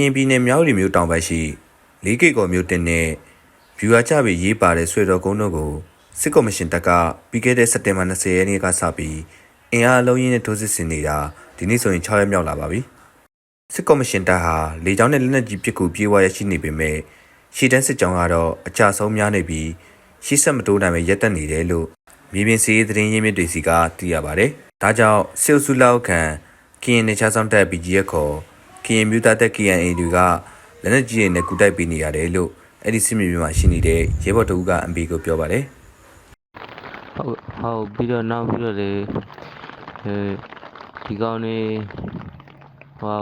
ရင်ပြည်နယ်မြောက်ရီမြို့တောင်ဘက်ရှိလေးကိတ်ကော်မြို့တင်နဲ့ဗျူဟာချပြီးရေးပါတဲ့ဆွေတော်ကုန်းတို့ကိုစစ်ကော်မရှင်တပ်ကပြီးခဲ့တဲ့စက်တင်ဘာ20ရက်နေ့ကစပြီးအင်အားအလုံးရင်းနဲ့ထိုးစစ်ဆင်နေတာဒီနေ့ဆိုရင်6ရက်မြောက်လာပါပြီစစ်ကော်မရှင်တပ်ဟာလေကြောင်းနဲ့လက်နက်ကြီးပစ်ကူပြေးဝရရှိနေပေမဲ့ရှီတန်းစစ်ကြောင်းကတော့အကြဆုံးများနေပြီးရှီဆက်မတိုးနိုင်ပဲရက်တက်နေတယ်လို့မြေပြင်စီးရေးသတင်းရင်းမြစ်တွေစီကသိရပါတယ်ဒါကြောင့်စစ်အုပ်စုလောက်ခံကရင်နေချာဆောင်တက် BGF ခေါ် ကရင်မျိုးသားတက် KNA တွေကလက်နက်ကြီးတွေနဲ့ကူတိုက်ပေးနေရတယ်လို့အဲ့ဒီစစ်မြေပြင်မှာရှိနေတဲ့ရဲဘော်တအုပ်က MB ကိုပြောပါတယ်ဟုတ်ဟုတ်ပြီးတော့နောက်ပြီးတော့လေအဲဒီကောင်နေဟော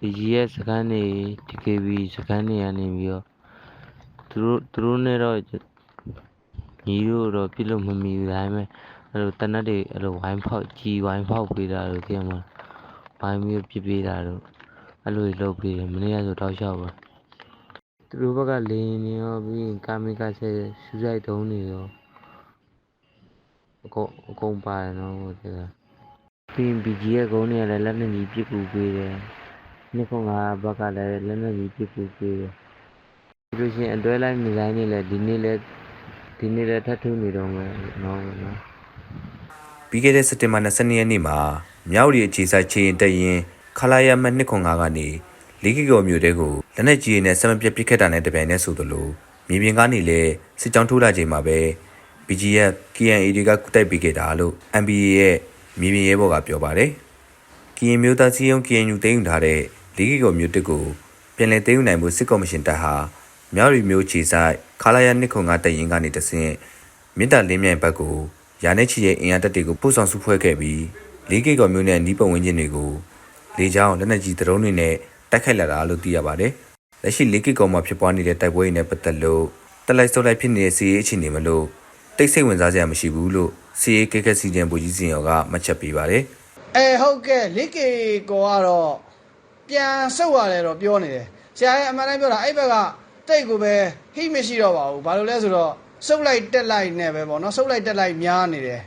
ဒီရဲ့စကန်နေ TKB စကန်နေရနေပြီးတော့သူတို့သူတို့နဲ့တော့ညီတို့တော့ပြစ်လို့မမီဘူးဒါပေမဲ့အဲ့လိုတနတ်တွေအဲ့လိုဝိုင်းဖောက်ကြီးဝိုင်းဖောက်ပေးတာလို့သိရမှာ ဝိုင်းပြီးပြစ်ပေးတာလို့အဲ့လိုတွေလုပ်ပေးတယ်မနေ့ကဆိုတောက်လျှောက်ပါသူတို့ဘက်ကလင်းနေရောပြီးရင်ကာမီကဆက်စူးစိုက်တုံးနေရောအကုန်အကုန်ပါတယ်နော်ဟိုတကပြီးရင် BG ရဲ့ကုန်းတွေကလည်းလက်နက်ကြီးပစ်ကူပေးတယ်နှစ်ခုငါဘက်ကလည်းလက်နက်ကြီးပစ်ကူပေးတယ်ပြီးလို့ရှိရင်အတွဲလိုက်မီဇိုင်းတွေလည်းဒီနေ့လည်းဒီနေ့လည်းထပ်ထုနေတော့မယ်နော်နော် ပြီးခဲ့တဲ့စက်တင်ဘာ22ရက်နေ့မှာမြောက်ရီအခြေစိုက်ချေရင်တက်ရင်ခလာရမ205ကနေလေးကီကောမြို့တဲကိုလက်နက်ကြီးတွေနဲ့ဆက်မပြတ်ပစ်ခတ်တာနဲ့တပြိုင်တည်းဆိုသလိုမြေပြင်ကနေလည်းစစ်ကြောင်းထိုးလာချိန်မှာပဲ BGF KNA တွေကကူတိုက်ပေးခဲ့တာလို့ MBA ရဲ့မြေပြင်ရဲဘော်ကပြောပါတယ်။ကရင်မျိုးသားစီယုံ KNU သိမ်းယူထားတဲ့လေးကီကောမြို့တစ်ကိုပြန်လည်သိမ်းယူနိုင်မှုစစ်ကော်မရှင်တပ်ဟာမြောက်ရီမျိုးခြေဆိုင်ခလာရ205တပ်ရင်းကနေတဆင့်မြစ်တာလင်းမြိုင်ဘက်ကို ရာနဲ့ချီရဲ့အင်အားတပ်တွေကိုပို့ဆောင်စုဖွဲ့ခဲ့ပြီးလေးကီကောမြို့နယ်နီးပတ်ဝန်းကျင်တွေကိုလေကြောင်းလက်နက်ကြီးဒရုန်းတွေနဲ့တိုက်ခိုက်လာတာလို့သိရပါတယ်။လက်ရှိလေးကီကောမှာဖြစ်ပွားနေတဲ့တိုက်ပွဲတွေနဲ့ပတ်သက်လို့တက်လိုက်စုပ်လိုက်ဖြစ်နေတဲ့စီးရေးအခြေအနေမလို့တိတ်ဆိတ်ဝင်စားစရာမရှိဘူးလို့စီးရေးကိကက်စီဂျန်ဘူကြီးစင်ရောကမှတ်ချက်ပေးပါတယ်အဲဟုတ်ကဲ့လိကေကောကတော့ပြန်ဆုတ်ရတယ်တော့ပြောနေတယ်ဆရာရဲ့အမှန်တမ်းပြောတာအဲ့ဘက်ကတိတ်ကိုပဲဟိမရှိတော့ပါဘူးဘာလို့လဲဆိုတော့ ဆုတ်လိုက်တက်လိုက်နဲ့ပဲပေါ့နော်ဆုတ်လိုက်တက်လိုက်များနေတယ်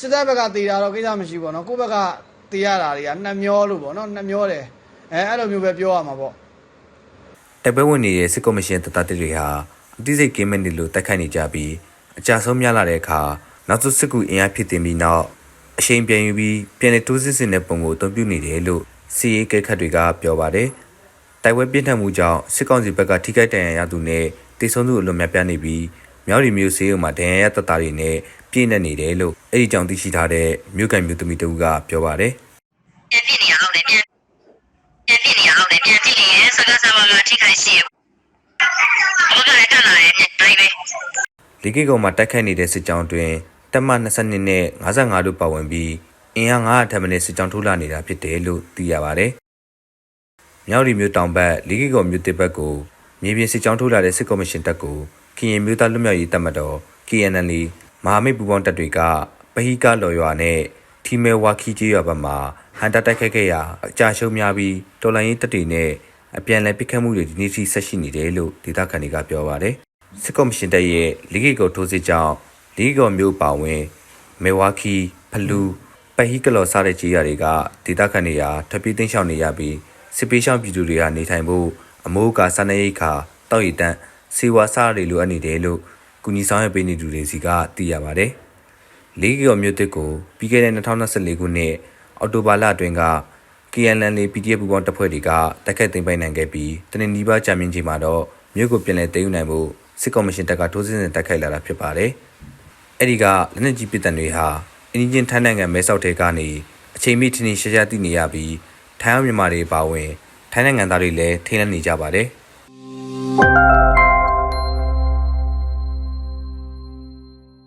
စစ်တပ်ဘက်ကတေတာတော့ကိစ္စမရှိဘူးပေါ့နော်ကိုယ့်ဘက်ကတေရတာတွေကနှစ်မျောလို့ပေါ့နော်နှစ်မျောတယ်အဲအဲ့လိုမျိုးပဲပြောရမှာပေါ့တိုက်ပွဲဝင်နေတဲ့စစ်ကော်မရှင်တပ်သားတွေဟာအသိစိတ်ကင်းမဲ့နေလို့တိုက်ခိုက်နေကြပြီးအကြဆုံးများလာတဲ့အခါနောက်ဆုံးစစ်ကူအင်အားဖြစ်တင်ပြီးနောက်အရှိန်ပြန်ယူပြီးပြန်လည်တိုးစစ်ဆင်တဲ့ပုံကိုအသုံးပြုနေတယ်လို့စီရေးကိတ်ခတ်တွေကပြောပါတယ်။တိုက်ပွဲပြင်းထန်မှုကြောင့်စစ်ကောင်စီဘက်ကထိခိုက်ဒဏ်ရာရသူနဲ့တေဆုံးသူအလွန်များပြားနေပြီး မြောက်ရီမျိုးစေးုံမှာဒဏ်ရာရတပ်သားတွေနဲ့ပြည့်နေနေတယ်လို့အဲ့ဒီကြောင့်သိရှိထားတဲ့မြို့ကန်မြို့သမီးတဦးကပြောပါတယ်။ပြန်ပြစ်နေရအောင်လေပြန်ပြန်ပြစ်နေရအောင်လေပြန်ကြည့်နေရင်စကားစားပါကထိခိုက်ရှိရဘုရားတက်လာရဲ့ပြန်တိုင်းပဲလီဂီကုံမှာတိုက်ခိုက်နေတဲ့စစ်ကြောင်းတွင်တက်မ22နဲ့55တို့ပါဝင်ပြီးအင်အား900ထပ်မံစစ်ကြောင်းထိုးလာနေတာဖြစ်တယ်လို့သိရပါတယ်။မြောက်ရီမျိုးတောင်ဘက်လီဂီကုံမြို့တစ်ဘက်ကိုမြေပြင်စစ်ကြောင်းထိုးလာတဲ့စစ်ကော်မရှင်တပ်ကို ကရင်မျိုးသားလွတ်မြောက်ရေးတပ်မတော် KNL မဟာမိတ်ပူးပေါင်းတပ်တွေကပဟိကလော်ရွာနဲ့ထီမဲဝါခီကြီးရွာဘက်မှာဟန်တာတိုက်ခိုက်ခဲ့ရာအကြရှုံးများပြီးတော်လိုင်းရေးတပ်တွေနဲ့အပြန်အလှန်ပစ်ခတ်မှုတွေဒီနေ့ထိဆက်ရှိနေတယ်လို့ဒေသခံတွေကပြောပါတယ်။စစ်ကော်မရှင်တပ်ရဲ့လီဂီကိုထိုးစစ်ကြောင့်လီဂီကိုမျိုးပါဝင်မေဝါခီဖလူပဟီကလော်စားတဲ့ကြေးရတွေကဒေသခံတွေဟာထပ်ပြီးတင်းရှောင်နေရပြီးစစ်ပေးရှောင်ပြည်သူတွေကနေထိုင်ဖို့အမိုးကစားနေရိတ်ခါတောက်ရည်တန့် စေဝါစားတွေလိုအပ်နေတယ်လို့ကုညီဆောင်ရွက်ပေးနေသူတွေစီကသိရပါတယ်။လီဂီကိုမျိုးတစ်ကိုပြီးခဲ့တဲ့2024ခုနှစ်အောက်တိုဘာလအတွင်းက KNL PDF ပူးပေါင်းတပ်ဖွဲ့တွေကတိုက်ခိုက်သိမ်းပိုက်နိုင်ခဲ့ပြီးတနင်္လာနေ့ကြာမြင့်ချိန်မှာတော့မြို့ကိုပြန်လည်သိမ်းယူနိုင်ဖို့စစ်ကော်မရှင်တပ်ကထိုးစစ်ဆင်တိုက်ခိုက်လာတာဖြစ်ပါတယ်။အဲ့ဒီကလက်နက်ကြီးပစ်တံတွေဟာအင်းဂျင်ထိုင်းနိုင်ငံမဲဆောက်တဲကနေအချိန်မီထင်းထင်းရှားရှားသိနေရပြီးထိုင်းအောင်မြန်မာတွေပါဝင်ထိုင်းနိုင်ငံသားတွေလည်းထိန်းလန့်နေကြပါတယ်။